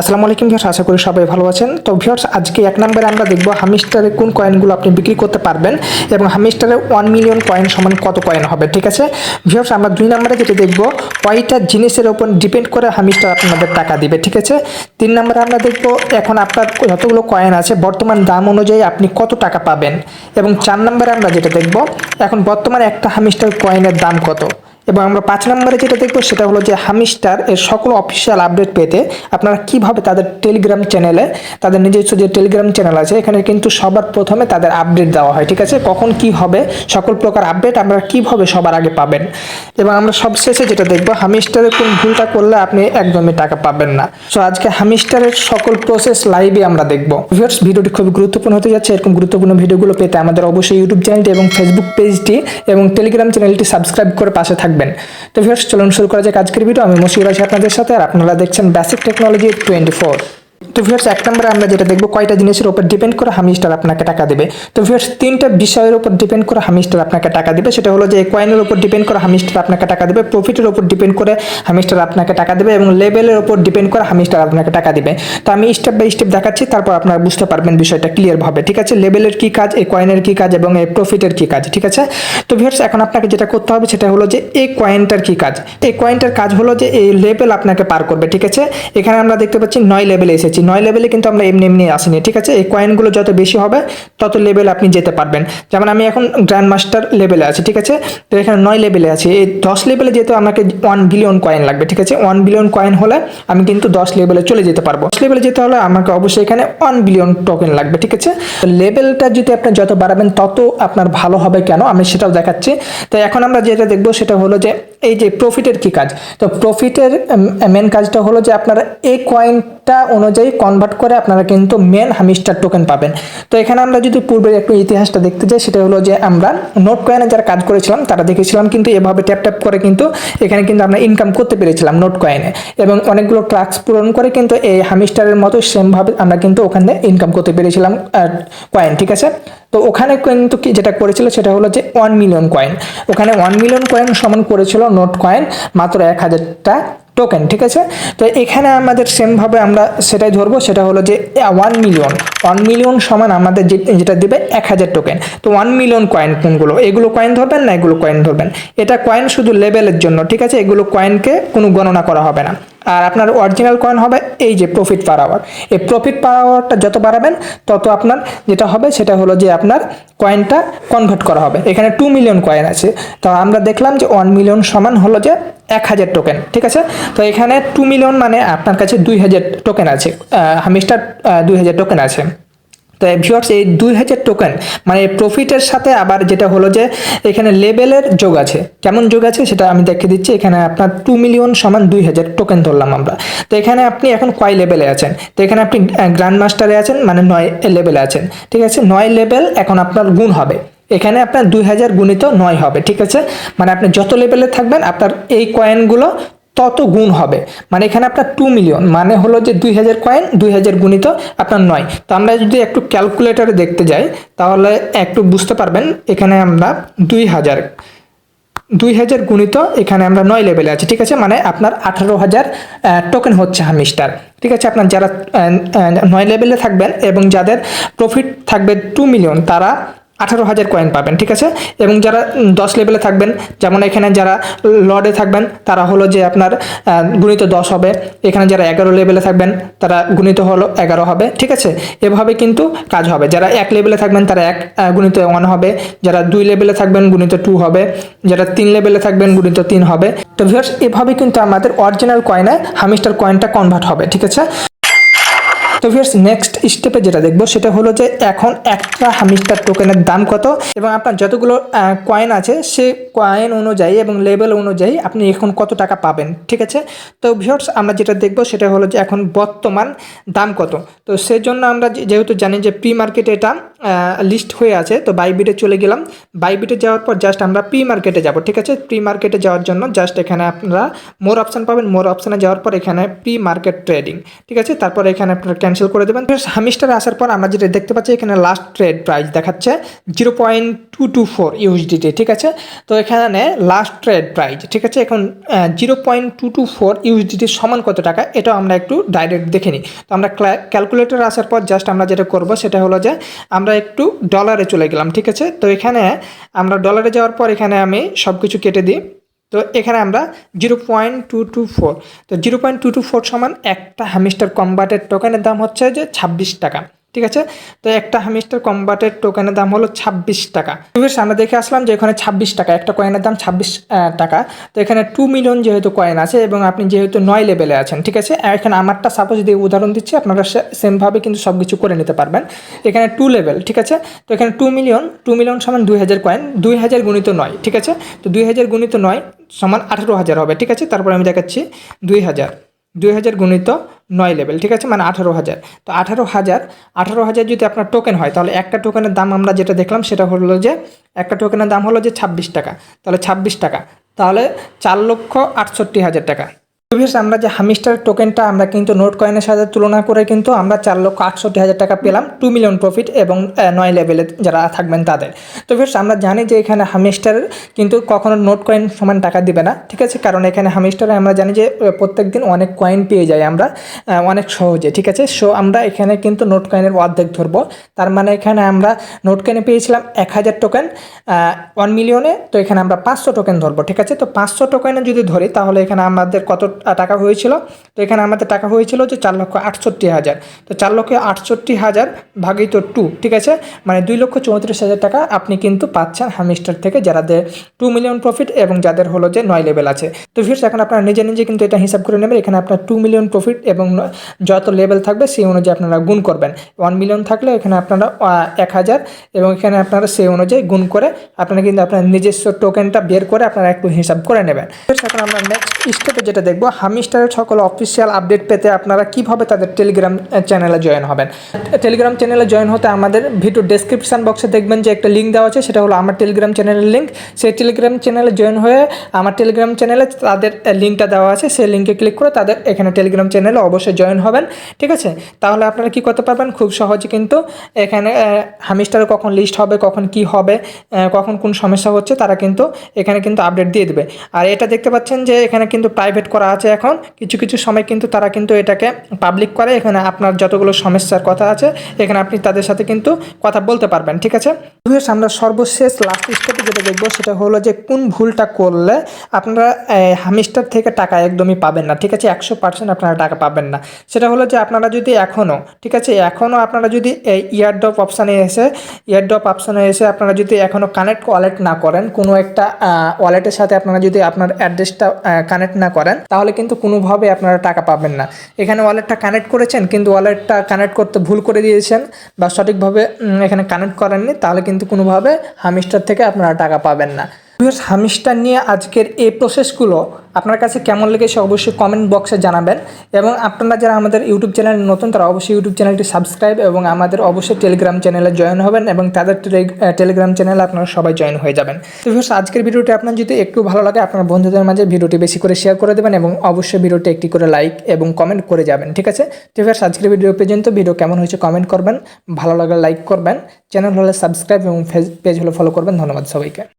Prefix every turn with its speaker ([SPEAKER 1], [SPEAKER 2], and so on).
[SPEAKER 1] আসসালামু আলাইকুম ভিউয়ার্স, আশা করি সবাই ভালো আছেন। তো ভিউয়ার্স, আজকে এক নম্বরে আমরা দেখব হামিস্টারে কোন কয়েনগুলো আপনি বিক্রি করতে পারবেন এবং হামিস্টারে ওয়ান মিলিয়ন কয়েন সমান কত কয়েন হবে, ঠিক আছে? ভিউয়ার্স, আমরা দুই নম্বরে যেটা দেখব, কয়টা জিনিসের ওপর ডিপেন্ড করে হামিস্টার আপনাদের টাকা দিবে, ঠিক আছে? তিন নম্বরে আমরা দেখব, এখন আপনার যতগুলো কয়েন আছে, বর্তমান দাম অনুযায়ী আপনি কত টাকা পাবেন? এবং চার নম্বরে আমরা যেটা দেখব, এখন বর্তমানে একটা হামিস্টার কয়েনের দাম কত? এবং আমরা পাঁচ নম্বরে যেটা দেখব সেটা হলো যে হামিস্টার এর সকল অফিসিয়াল আপডেট পেতে আপনারা কীভাবে তাদের টেলিগ্রাম চ্যানেলে তাদের নিজস্ব যে টেলিগ্রাম চ্যানেল আছে, এখানে কিন্তু সবার প্রথমে তাদের আপডেট দেওয়া হয়, ঠিক আছে? কখন কি হবে, সকল প্রকার আপডেট আপনারা কীভাবে সবার আগে পাবেন? এবং আমরা সবশেষে যেটা দেখব, হামিস্টারের কোন ভুলটা করলে আপনি একদমই টাকা পাবেন না। সো আজকে হামিস্টারের সকল প্রসেস লাইভে আমরা দেখব। ভিডিওটি খুবই গুরুত্বপূর্ণ হতে যাচ্ছে। এরকম গুরুত্বপূর্ণ ভিডিওগুলো পেতে আমাদের অবশ্যই ইউটিউব চ্যানেলটি এবং ফেসবুক পেজটি এবং টেলিগ্রাম চ্যানেলটি সাবস্ক্রাইব করে পাশে থাকবেন। তো ভিউয়ার্স চলুন শুরু করা যাক আজকের ভিডিও আমি মসিউর আছি আপনাদের সাথে, আর আপনারা দেখছেন বেসিক টেকনোলজি টোয়েন্টি ফোর তো ভিউয়ার্স এক নম্বরে আমরা যেটা দেখব, কয়টা জিনিসের উপর ডিপেন্ড করে হামিস্টার আপনাকে টাকা দেবে। তো ভিউয়ার্স তিনটা বিষয়ের উপর ডিপেন্ড করে হামিস্টার আপনাকে টাকা দেবে। সেটা হলো যে কয়েনের উপর ডিপেন্ড করে হামিস্টার আপনাকে টাকা দেবে প্রফিটের উপর ডিপেন্ড করে হামিস্টার আপনাকে টাকা দেবে এবং লেভেলের উপর ডিপেন্ড করে হামিস্টার আপনাকে টাকা দেবে। তো আমি স্টেপ বাই স্টেপ দেখাচ্ছি, তারপর আপনারা বুঝতে পারবেন বিষয়টা ক্লিয়ারভাবে ঠিক আছে? লেভেলের কি কাজ, এই কয়েনের কি কাজ এবং এই প্রফিটের কি কাজ, ঠিক আছে? তো ভিউয়ার্স এখন আপনাকে যেটা করতে হবে, সেটা হলো যে এই কয়েনটার কি কাজ? এই কয়েনটার কাজ হলো যে এই লেভেল আপনাকে পার করবে, ঠিক আছে? এখানে আমরা দেখতে পাচ্ছি নয় লেভেলে এসেছি নয় লেভেলে কিন্তু আমরা এমনি এমনি আসিনি, ঠিক আছে? এই কয়েনগুলো যত বেশি হবে, তত লেভেল আপনি যেতে পারবেন। যেমন আমি এখন গ্র্যান্ড মাস্টার লেভেলে আছি, ঠিক আছে? তো এখানে নয় লেভেলে আছি। এই দশ লেভেলে যেতে আমাকে ওয়ান বিলিয়ন কয়েন লাগবে, ঠিক আছে? ওয়ান বিলিয়ন কয়েন হলে আমি কিন্তু দশ লেভেলে চলে যেতে পারব। দশ লেভেলে যেতে হলে আমাকে অবশ্যই এখানে ওয়ান বিলিয়ন টোকেন লাগবে, ঠিক আছে? তো লেভেলটা যদি আপনি যত বাড়াবেন, তত আপনার ভালো হবে কেন? আমি সেটাও দেখাচ্ছি। তো এখন আমরা যেটা দেখব, সেটা হলো যে এই যে প্রফিটের কি কাজ? তো প্রফিটের মেন কাজটা হলো যে আপনারা এই কয়েনটা অনুযায়ী কনভার্ট করে আপনারা কিন্তু মেন হামিস্টার টোকেন পাবেন। তো এখানে আমরা যদি পূর্বের একটু ইতিহাসটা দেখতে যাই, সেটা হলো যে আমরা নোট কয়েনে যারা কাজ করেছিলাম, তারা দেখেছিলাম কিন্তু এভাবে ট্যাপ ট্যাপ করে কিন্তু এখানে কিন্তু আমরা ইনকাম করতে পেরেছিলাম নোট কয়েনে এবং অনেকগুলো ট্রাক্স পূরণ করে কিন্তু এই হামিস্টারের মতো সেমভাবে আমরা কিন্তু ওখানে ইনকাম করতে পেরেছিলাম কয়েন ঠিক আছে? তো ওখানে কিন্তু কি যেটা করেছিল, সেটা হলো যে ওয়ান মিলিয়ন কয়েন ওখানে ওয়ান মিলিয়ন কয়েন সমান করেছিল নোট কয়েন মাত্র এক হাজারটা টোকেন ঠিক আছে? তো এখানে আমাদের সেমভাবে আমরা সেটাই ধরবো, সেটা হলো যে ওয়ান মিলিয়ন ওয়ান মিলিয়ন সমান আমাদের যেটা দেবে এক হাজার টোকেন তো ওয়ান মিলিয়ন কয়েন কোনগুলো? এগুলো কয়েন ধরবেন না এগুলো কয়েন ধরবেন? এটা কয়েন শুধু লেভেলের জন্য, ঠিক আছে? এগুলো কয়েনকে কোনো গণনা করা হবে না। আর আপনার অরিজিনাল কয়েন হবে এই যে প্রফিট পার আওয়ার এই প্রফিট পার আওয়ারটা যত বাড়াবেন, তত আপনার যেটা হবে সেটা হলো যে আপনার কয়েনটা কনভার্ট করা হবে। এখানে টু মিলিয়ন কয়েন আছে। তো আমরা দেখলাম যে ওয়ান মিলিয়ন সমান হলো যে এক হাজার টোকেন ঠিক আছে? তো এখানে টু মিলিয়ন মানে আপনার কাছে দুই হাজার টোকেন আছে। হামিস্টার দুই হাজার টোকেন আছে। তো ভিউয়ার্স এই দুই হাজার টোকেন মানে প্রফিটের সাথে আবার যেটা হলো যে, এখানে লেভেলের যোগ আছে। কেমন যোগ আছে সেটা আমি দেখিয়ে দিচ্ছি। এখানে আপনার টু মিলিয়ন সমান দুই হাজার টোকেন ধরলাম আমরা। তো এখানে আপনি এখন কয় লেভেলে আছেন? তো এখানে আপনি গ্র্যান্ড মাস্টারে আছেন মানে নয় লেভেলে আছেন। ঠিক আছে? নয় লেভেল এখন আপনার গুণ হবে। এখানে আপনার দুই হাজার গুণিত নয় হবে। ঠিক আছে? মানে আপনি যত লেভেলে থাকবেন, আপনার এই কয়েনগুলো তত গুণ হবে। মানে এখানে আপনার টু মিলিয়ন মানে হলো যে দুই হাজার কয়েন দুই হাজার গুণিত আপনার নয়। তো আমরা যদি একটু ক্যালকুলেটারে দেখতে যাই, তাহলে একটু বুঝতে পারবেন, এখানে আমরা দুই হাজার দুই হাজার গুণিত এখানে আমরা নয় লেভেলে আছি, ঠিক আছে? মানে আপনার আঠারো হাজার টোকেন হচ্ছে হামিস্টার ঠিক আছে? আপনার যারা নয় লেভেলে থাকবেন এবং যাদের প্রফিট থাকবে টু মিলিয়ন তারা আঠারো হাজার কয়েন পাবেন, ঠিক আছে? এবং যারা দশ লেভেলে থাকবেন, যেমন এখানে যারা লর্ডে থাকবেন, তারা হলো যে আপনার গুণিত দশ হবে। এখানে যারা এগারো লেভেলে থাকবেন, তারা গুণিত হলো এগারো হবে, ঠিক আছে? এভাবে কিন্তু কাজ হবে। যারা এক লেভেলে থাকবেন, তারা এক গুণিত ওয়ান হবে। যারা দুই লেভেলে থাকবেন, গুণিত টু হবে। যারা তিন লেভেলে থাকবেন, গুণিত তিন হবে। তো ভিউয়ার্স এভাবে কিন্তু আমাদের অরিজিনাল কয়েনে হামিস্টার কয়েনটা কনভার্ট হবে, ঠিক আছে? তো ভিউয়ার্স নেক্সট স্টেপে যেটা দেখব সেটা হলো যে এখন একটা হামিস্টার টোকেনের দাম কত এবং আপনার যতগুলো কয়েন আছে সে কয়েন অনুযায়ী এবং লেভেল অনুযায়ী আপনি এখন কত টাকা পাবেন, ঠিক আছে? তো ভিউয়ার্স, আমরা যেটা দেখব সেটা হলো যে এখন বর্তমান দাম কত। তো সেজন্য আমরা যেহেতু জানি যে প্রি মার্কেটে এটা লিস্ট হয়ে আছে, তো বাইবিটে চলে গেলাম। বাইবিটে যাওয়ার পর জাস্ট আমরা প্রি মার্কেটে যাব, ঠিক আছে? প্রি মার্কেটে যাওয়ার জন্য জাস্ট এখানে আপনারা মোর অপশান পাবেন। মোর অপশানে যাওয়ার পর এখানে প্রি মার্কেট ট্রেডিং ঠিক আছে? তারপর এখানে আপনার ক্যান্সেল করে দেবেন। হামিস্টার আসার পর আমরা যেটা দেখতে পাচ্ছি, এখানে লাস্ট ট্রেড প্রাইস দেখাচ্ছে zero point two two four USDT ঠিক আছে? তো এখানে লাস্ট ট্রেড প্রাইস ঠিক আছে? এখন zero point two two four ইউএসডিটির সমান কত টাকা, এটাও আমরা একটু ডাইরেক্ট দেখে নিই। তো আমরা ক্যালকুলেটর আসার পর জাস্ট আমরা যেটা করব, সেটা হলো যে আমরা একটু ডলারে চলে গেলাম, ঠিক আছে? তো এখানে আমরা ডলারে যাওয়ার পর এখানে আমি সব কিছু কেটে দিই। তো এখানে আমরা zero point two two four তো zero point two two four সমান একটা হামিস্টার কম্বাটের টোকেনের দাম হচ্ছে যে ছাব্বিশ টাকা, ঠিক আছে? তো একটা হামিস্টার কম্বাটের টোকেনের দাম হলো ছাব্বিশ টাকা। এবার আমরা দেখে আসলাম যে এখানে ছাব্বিশ টাকা, একটা কয়েনের দাম ছাব্বিশ টাকা। তো এখানে টু মিলিয়ন যেহেতু কয়েন আছে এবং আপনি যেহেতু নয় লেভেলে আছেন, ঠিক আছে? এখানে আমারটা সাপোজ দিয়ে উদাহরণ দিচ্ছি, আপনারা সেমভাবে কিন্তু সব কিছু করে নিতে পারবেন। এখানে টু লেভেল ঠিক আছে? তো এখানে টু মিলিয়ন টু মিলিয়ন সমান দুই হাজার কয়েন দুই হাজার গুণিত নয়, ঠিক আছে? তো দুই হাজার গুণিত নয় সমান আঠেরো হাজার হবে, ঠিক আছে? তারপর আমি দেখাচ্ছি দুই হাজার। দুই হাজার গুণিত নয় লেভেল ঠিক আছে? মানে আঠারো হাজার। তো আঠারো হাজার আঠারো হাজার যদি আপনার টোকেন হয়, তাহলে একটা টোকেনের দাম আমরা যেটা দেখলাম, সেটা হলো যে, একটা টোকেনের দাম হলো যে ছাব্বিশ টাকা। তাহলে ছাব্বিশ টাকা। তাহলে চার লক্ষ আটষট্টি হাজার টাকা। প্রিভিয়াস আমরা যে হামিস্টার টোকেনটা আমরা কিন্তু নোট কয়েনের সাথে তুলনা করে কিন্তু আমরা চার লক্ষ আটষট্টি হাজার টাকা পেলাম টু মিলিয়ন প্রফিট এবং নয় লেভেলে যারা থাকবেন তাদের। তো ফির আমরা জানি যে এখানে হামিস্টারের কিন্তু কখনো নোট কয়েন সমান টাকা দিবে না, ঠিক আছে? কারণ এখানে হামিস্টারে আমরা জানি যে প্রত্যেক দিন অনেক কয়েন পেয়ে যাই আমরা অনেক সহজে, ঠিক আছে? সো আমরা এখানে কিন্তু নোট কয়েনের অর্ধেক ধরবো। তার মানে এখানে আমরা নোট কয়েনে পেয়েছিলাম এক হাজার টোকেন ওয়ান মিলিয়নে তো এখানে আমরা পাঁচশো টোকেন ধরবো, ঠিক আছে? তো পাঁচশো টোকেনে যদি ধরি, তাহলে এখানে আমাদের কত টাকা হয়েছিল। তো এখানে আমাদের টাকা হয়েছিল যে চার লক্ষ আটষট্টি হাজার। তো চার লক্ষ আটষট্টি হাজার ভাগিত টু ঠিক আছে? মানে দুই লক্ষ চৌত্রিশ হাজার টাকা আপনি কিন্তু পাচ্ছেন হামিস্টার থেকে যাদের টু মিলিয়ন প্রফিট এবং যাদের হলো যে নয় লেভেল আছে। তো ফিরস এখন আপনারা নিজে নিজে কিন্তু এটা হিসাব করে নেবেন। এখানে আপনার টু মিলিয়ন প্রফিট এবং যত লেভেল থাকবে সেই অনুযায়ী আপনারা গুণ করবেন। ওয়ান মিলিয়ন থাকলে এখানে আপনারা এক হাজার এবং এখানে আপনারা সেই অনুযায়ী গুণ করে আপনারা কিন্তু আপনার নিজস্ব টোকেনটা বের করে আপনারা একটু হিসাব করে নেবেন। এখন আমরা নেক্সট স্টেপে যেটা দেখব হামিস্টারের সকল অফিসিয়াল আপডেট পেতে আপনারা কীভাবে তাদের টেলিগ্রাম চ্যানেলে জয়েন হবেন? টেলিগ্রাম চ্যানেলে জয়েন হতে আমাদের ভিডিও ডেসক্রিপশন বক্সে দেখবেন যে একটা লিঙ্ক দেওয়া আছে, সেটা হলো আমার টেলিগ্রাম চ্যানেলের লিঙ্ক সেই টেলিগ্রাম চ্যানেলে জয়েন হয়ে আমার টেলিগ্রাম চ্যানেলে তাদের লিঙ্কটা দেওয়া আছে। সেই লিঙ্কে ক্লিক করে তাদের এখানে টেলিগ্রাম চ্যানেলে অবশ্যই জয়েন হবেন। ঠিক আছে? তাহলে আপনারা কি করতে পারবেন? খুব সহজে কিন্তু এখানে হামিস্টার কখন লিস্ট হবে, কখন কি হবে কখন কোন সমস্যা হচ্ছে, তারা কিন্তু এখানে কিন্তু আপডেট দিয়ে দেবে। আর এটা দেখতে পাচ্ছেন যে এখানে কিন্তু প্রাইভেট করা আছে এখন। কিছু কিছু সময় কিন্তু তারা কিন্তু এটাকে পাবলিক করে। এখানে আপনার যতগুলো সমস্যার কথা আছে, এখানে আপনি তাদের সাথে কিন্তু কথা বলতে পারবেন, ঠিক আছে? আমরা সর্বশেষ লাস্ট স্টেপে যেটা দেখব, সেটা হলো যে কোন ভুলটা করলে আপনারা হামিস্টার থেকে টাকা একদমই পাবেন না, ঠিক আছে? একশো পার্সেন্ট আপনারা টাকা পাবেন না। সেটা হলো যে আপনারা যদি এখনও ঠিক আছে? এখনও আপনারা যদি এই ইয়ারড্রপ অপশানে এসে ইয়ারড্রপ অপশানে এসে আপনারা যদি এখনও কানেক্ট ওয়ালেট না করেন, কোনো একটা ওয়ালেটের সাথে আপনারা যদি আপনার অ্যাড্রেসটা কানেক্ট না করেন, তাহলে কিন্তু কোনোভাবে আপনারা টাকা পাবেন না। এখানে ওয়ালেটটা কানেক্ট করেছেন, কিন্তু ওয়ালেটটা কানেক্ট করতে ভুল করে দিয়েছেন বা সঠিকভাবে এখানে কানেক্ট করেননি, তাহলে কিন্তু কোনোভাবে হামিস্টার থেকে আপনারা টাকা পাবেন না। হামিস্টার নিয়ে আজকের এই প্রসেসগুলো আপনার কাছে কেমন লেগেছে অবশ্যই কমেন্ট বক্সে জানাবেন এবং আপনারা যারা আমাদের ইউটিউব চ্যানেল নতুন, তারা অবশ্যই ইউটিউব চ্যানেলটি সাবস্ক্রাইব এবং আমাদের অবশ্যই টেলিগ্রাম চ্যানেলে জয়েন হবেন এবং তাদের টেলিগ্রাম চ্যানেলে আপনারা সবাই জয়েন হয়ে যাবেন। তো ভিউস আজকের ভিডিওটি আপনার যদি একটু ভালো লাগে, আপনার বন্ধুদের মাঝে ভিডিওটি বেশি করে শেয়ার করে দেবেন এবং অবশ্যই ভিডিওটি একটি করে লাইক এবং কমেন্ট করে যাবেন, ঠিক আছে? তো ভিউস আজকের ভিডিও পর্যন্ত, ভিডিও কেমন হয়েছে কমেন্ট করবেন, ভালো লাগলে লাইক করবেন চ্যানেল হলে সাবস্ক্রাইব এবং পেজ হলে ফলো করবেন, ধন্যবাদ সবাইকে।